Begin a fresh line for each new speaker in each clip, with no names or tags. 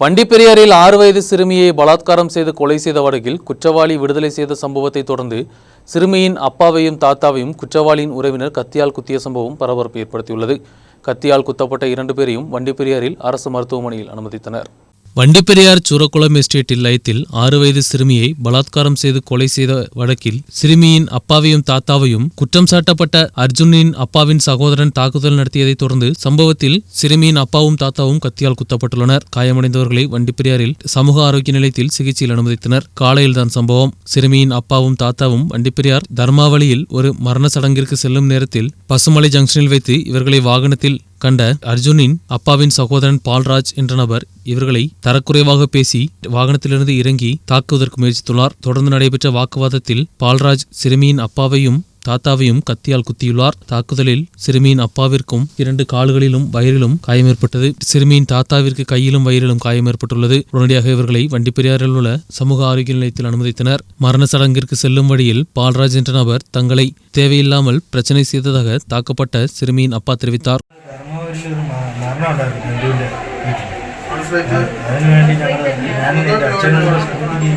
வண்டிப்பெரியாரில் ஆறு வயது சிறுமியை பலாத்காரம் செய்து கொலை செய்த வழக்கில் குற்றவாளி விடுதலை செய்த சம்பவத்தை தொடர்ந்து சிறுமியின் அப்பாவையும் தாத்தாவையும் குற்றவாளியின் உறவினர் கத்தியால் குத்திய சம்பவம் பரபரப்பு ஏற்படுத்தியுள்ளது. கத்தியால் குத்தப்பட்ட இரண்டு பேரையும் வண்டிப்பெரியாரில் அரசு மருத்துவமனையில் அனுமதித்தனர். வண்டிப்பெரியார் சூரக்குளம் எஸ்டேட் இல்லத்தில் ஆறு வயது சிறுமியை பலாத்காரம் செய்து கொலை செய்த வழக்கில் சிறுமியின் அப்பாவையும் தாத்தாவையும் குற்றம் சாட்டப்பட்ட அர்ஜுனின் அப்பாவின் சகோதரன் தாக்குதல் நடத்தியதைத் தொடர்ந்து சம்பவத்தில் சிறுமியின் அப்பாவும் தாத்தாவும் கத்தியால் குத்தப்பட்டுள்ளனர். காயமடைந்தவர்களை வண்டிப்பெரியாரில் சமூக ஆரோக்கிய நிலையத்தில் சிகிச்சையில் அனுமதித்தனர். காலையில்தான் சம்பவம். சிறுமியின் அப்பாவும் தாத்தாவும் வண்டிப்பெரியார் தர்மாவளியில் ஒரு மரண சடங்கிற்கு செல்லும் நேரத்தில் பசுமலை ஜங்ஷனில் வைத்து இவர்களை வாகனத்தில் கண்ட அர்ஜுனின் அப்பாவின் சகோதரன் பால்ராஜ் என்ற நபர் இவர்களை தரக்குறைவாக பேசி வாகனத்திலிருந்து இறங்கி தாக்குவதற்கு முயற்சித்துள்ளார். தொடர்ந்து நடைபெற்ற வாக்குவாதத்தில் பால்ராஜ் சிறுமியின் அப்பாவையும் தாத்தாவையும் கத்தியால் குத்தியுள்ளார். தாக்குதலில் சிறுமியின் அப்பாவிற்கும் இரண்டு கால்களிலும் வயிறிலும் காயம் ஏற்பட்டது. சிறுமியின் தாத்தாவிற்கு கையிலும் வயிறிலும் காயம் ஏற்பட்டுள்ளது. உடனடியாக இவர்களை வண்டி பெரியாரில் உள்ள சமூக ஆரோக்கிய நிலையத்தில் அனுமதித்தனர். மரண சடங்கிற்கு செல்லும் வழியில் பால்ராஜ் என்ற நபர் தங்களை தேவையில்லாமல் பிரச்சனை செய்ததாக தாக்கப்பட்ட சிறுமியின் அப்பா தெரிவித்தார்.
മരണം ഉണ്ടായിരുന്നു വീട്ടിൽ അതിനുവേണ്ടി ഞങ്ങൾ ഞാനും എന്റെ അച്ഛനും കൂടെ സ്കൂട്ടിക്ക്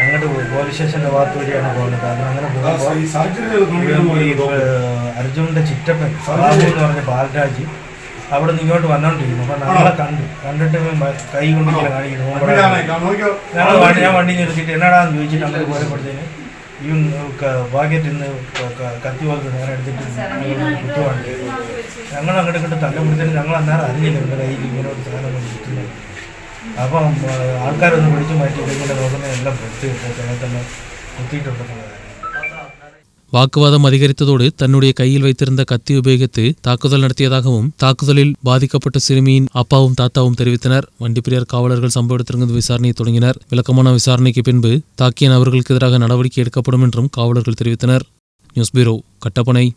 അങ്ങോട്ട് പോയി. പോലീസ് സ്റ്റേഷന്റെ ഭാഗത്ത് വഴിയാണ് പോകുന്നത്. കാരണം അങ്ങനെ പോകുമ്പോൾ അർജുനന്റെ ചിറ്റപ്പൻ ബാബു എന്ന് പറഞ്ഞ ബാലരാജ് അവിടെ നിന്ന് ഇങ്ങോട്ട് വന്നോണ്ടിരിക്കുന്നു. അപ്പൊ നമ്മളെ കണ്ടു. കണ്ടിട്ട് കൈ കൊണ്ട് ഇങ്ങനെ കാണിക്കുന്നു. ഞങ്ങൾ ഞാൻ വണ്ടി നിർത്തിയിട്ട് എന്നാടാന്ന് ചോദിച്ചിട്ട് നമ്മൾ പോയപ്പോഴത്തേന് இவங்க ഭാഗ്യത്തിന് കത്തി പോലെ നേരെ എടുത്തിട്ട് ഞങ്ങൾ അങ്ങോട്ട് ഇങ്ങോട്ട് തല്ലപ്പെടുത്തിട്ട് ഞങ്ങൾ അന്നേരം അറിയില്ല ഇവരുടെ ഇങ്ങനെ ഒരു സാധനം കൊണ്ടിരിക്കുന്നത് അപ്പം ആൾക്കാരൊന്ന് പിടിച്ചു മാറ്റി ഇങ്ങനെ എല്ലാം പെടുത്തി തന്നെ കുത്തിയിട്ടുണ്ടെന്നുള്ളതാണ്
வாக்குவாதம் அதிகரித்ததோடு தன்னுடைய கையில் வைத்திருந்த கத்தி உபயோகித்து தாக்குதல் நடத்தியதாகவும் தாக்குதலில் பாதிக்கப்பட்ட சிறுமியின் அப்பாவும் தாத்தாவும் தெரிவித்தனர். வண்டிப்பிரியார் காவலர்கள் சம்பவ இடத்திலிருந்து விசாரணையை தொடங்கினர். விளக்கமான விசாரணைக்கு பின்பு தாக்கிய நபர்களுக்கு எதிராக நடவடிக்கை எடுக்கப்படும் என்றும் காவலர்கள் தெரிவித்தனர். News bureau Kattappana.